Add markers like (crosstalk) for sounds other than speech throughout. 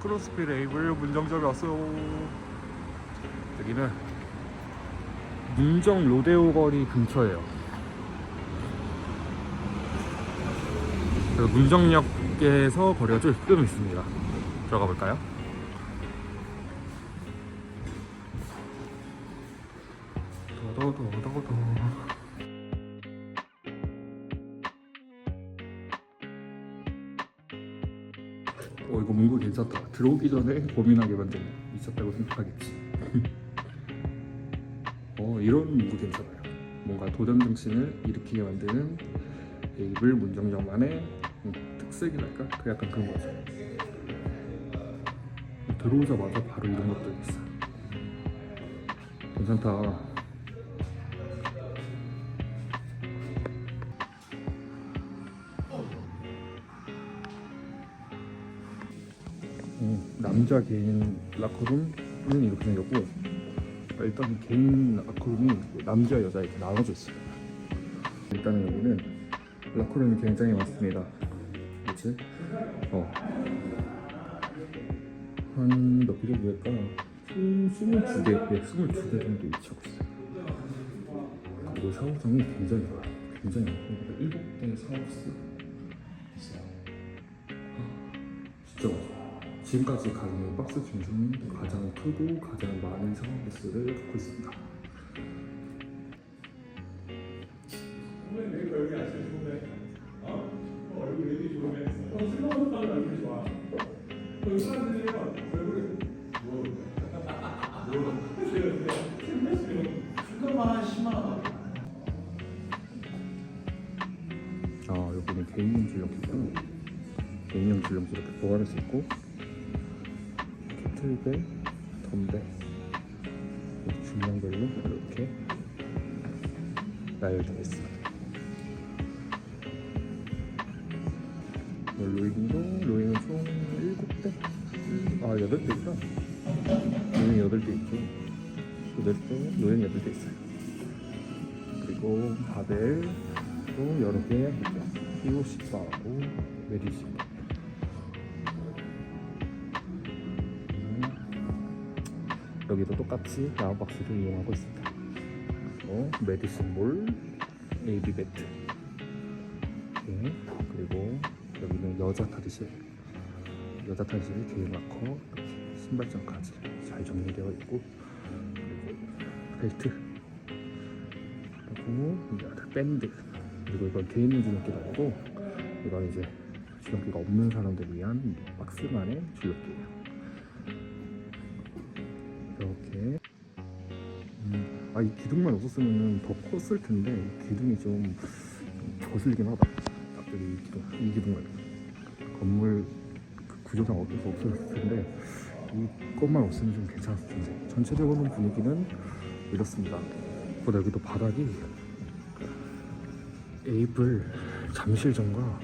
크로스핏 에이블 문정점에 왔어요. 여기는 문정 로데오 거리 근처예요. 그 문정역에서 거리가 조금 있습니다. 들어가 볼까요? 도도도도도. 어 이거 문구 괜찮다. 들어오기 전에 고민하게 만드네. 미쳤다고 생각하겠지. (laughs) 어 이런 문구 괜찮아요. 뭔가 도전 정신을 일으키게 만드는 에이블 문정점만의 음, 특색이랄까? 그 약간 그런 거죠. 들어오자마자 바로 이런 것들이 있어. 괜찮다. 음, 남자 개인 라커룸은 이렇게 생겼고 일단 개인 라커룸이 남자 여자 이렇게 나눠져 있어요. 일단은 여기는 라커룸이 굉장히 많습니다. 그렇지? 어. 한몇 개 정도 될까? 22개, 예, 22개 정도 위치하고 있어요. 그리고 샤워장이 굉장히 많아요. 굉장히 많고 7대 샤워스 있어요. 아, 진짜 많아요. 지금까지 가는 박스 중에서는 가장 크고 가장 많은 샤워부스를 갖고 있습니다. 아 여기는 개인용 줄넘기고 개인용 줄넘기 이렇게 보관할 수 있고 캐틀벨, 덤벨 이렇게 중량별로 이렇게 나열되어 있습니다. 뭐 로잉도 로잉은 총 7대? 아 8대 있다. 로잉 8대 있고 8대, 로잉 8대 있어요. 그리고 바벨도 여러 개 있죠. 피오시바하고 메디시바 여기도 똑같이 야구박스를 이용하고 있습니다. 어, 메디슨 볼, AB 배트. 네, 그리고 여기는 여자 탈의실. 여자 탈의실 이렇게 신발장까지 잘 정리되어 있고, 그리고 벨트, 그리고 이제 밴드. 그리고 이건 개인 줄넘기가 아니고, 이건 이제 줄넘기가 없는 사람들 위한 박스만의 줄넘기예요. 아 이 기둥만 없었으면 더 컸을 텐데 이 기둥이 좀 거슬리긴 하다. 갑자기 이 기둥 이 기둥 말고. 건물 그 구조상 어쩔 수 없었을 텐데 이것만 없으면 좀 괜찮았을 텐데. 전체적으로 분위기는 이렇습니다. 보다 여기도 바닥이 에이블 잠실점과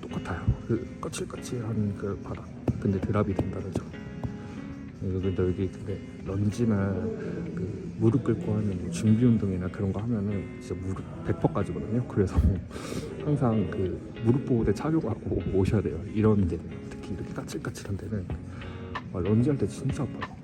똑같아요. 그 거칠거칠한 그 바닥. 근데 드랍이 된다는 점. 어, 근데 여기 근데 런지나 그 무릎 꿇고 하는 뭐 준비 운동이나 그런 거 하면은 진짜 무릎 100%까지거든요. 그래서 항상 그 무릎 보호대 착용하고 오셔야 돼요. 이런 데는 특히 이렇게 까칠까칠한 데는 아, 런지 할 때 진짜 아파요.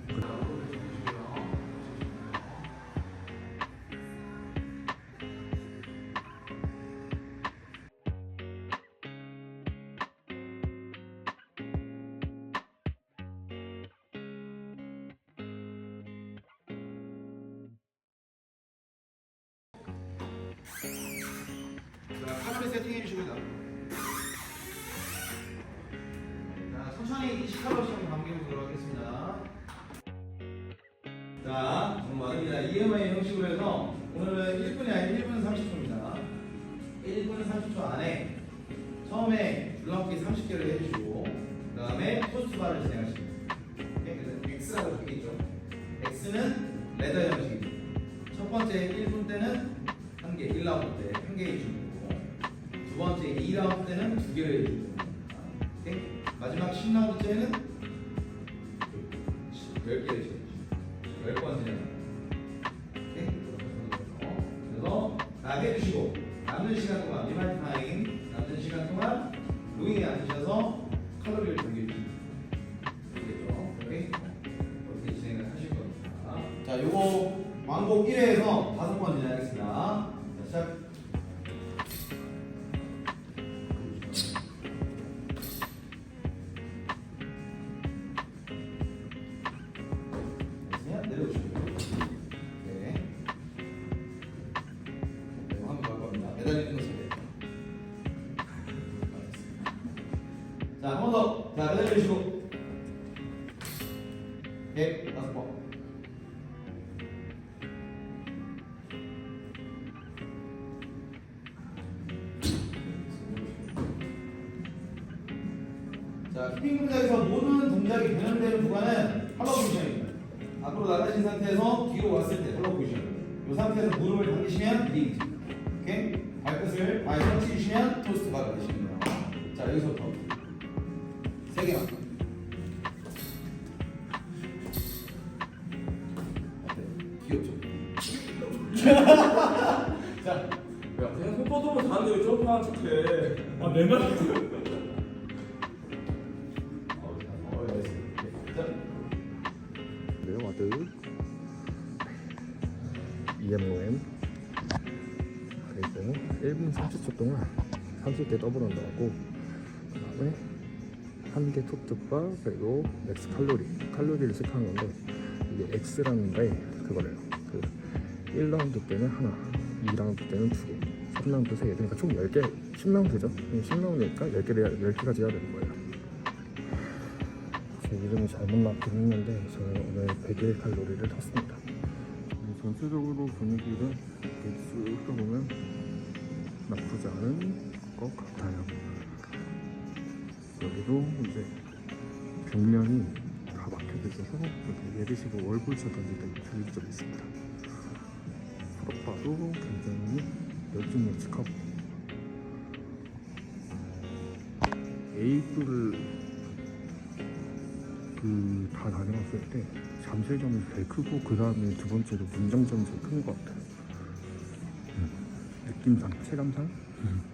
자, 카메라 세팅해 주시고요. 자, 천천히 28호씩 감겨보도록 하겠습니다. 자, 정말입니다. EMI 형식으로 해서 오늘은 1분이 아니라 1분 30초입니다. 1분 30초 안에 처음에 줄넘기 30개를 해주시고 그 다음에 포스트바를 진행하십니다. 그래서 X라고 적혀있죠. X는 레더 형식이죠. 첫 번째 1분 때는 한 개, 1라운드 때 한 개의 주문이고 두 번째 2라운드 때는 두 개의 주문입니다. 마지막 10라운드 때는 10개의 주문. 10번 진행. 그래서 나게 주시고 남는 시간 동안 리말 타임 남는 시간 동안 루잉에 앉으셔서 칼로리를 정해주시면 되겠죠. 오케이? 그렇게 진행을 하실 겁니다. 자, 요거 왕복 1회에서 다섯 번 진행하겠습니다. 자, 한 번 더. 자, 매달리시고. 네, 다섯 번. 자, 스핀 동작에서 모든 동작이 변형되는 구간은 컬러 포지션입니다. 앞으로 나가신 상태에서 뒤로 왔을 때 컬러 포지션. 이 상태에서 무릎을 당기시면 리프트. 오케이? 발끝을 발에 펼치시면 토스트 바가 되시는 거예요. 자, 여기서부터 세 개만. 어때? 귀엽죠? (laughs) 자, 야, 그냥 손 뻗으면 다는데 왜 점프하는 척해? 아, 내 말. 어, 어, 나이스. 자, 네, 와드 EMOM 그리고 1분 30초 동안 30개 더블 언더하고 그 다음에 한 개 톱트바 그리고 맥스 칼로리 칼로리를 체크하는 건데 이게 X라는데 그거래요. 그 1라운드 때는 하나 2라운드 때는 두개 3라운드 세개 그러니까 총 10개 10라운드죠. 10라운드니까 10개, 10개까지 해야 되는 거예요. 제 이름이 잘못 나긴 했는데 저는 오늘 100일 칼로리를 탔습니다. 전체적으로 분위기를 이렇게 쓱 보면 나쁘지 않은 것 같아요. 여기도 이제 벽면이 다 막혀져 있어서 내리시고 월볼차 던질 때 주의점이 좀 있습니다. 프로파도 굉장히 멸종멸직하고 에이프를 그다 다녀왔을 때 잠실점이 제일 크고 그 다음에 두 번째로 문정점이 제일 큰 것 같아요. 음, 느낌상, 체감상. 음.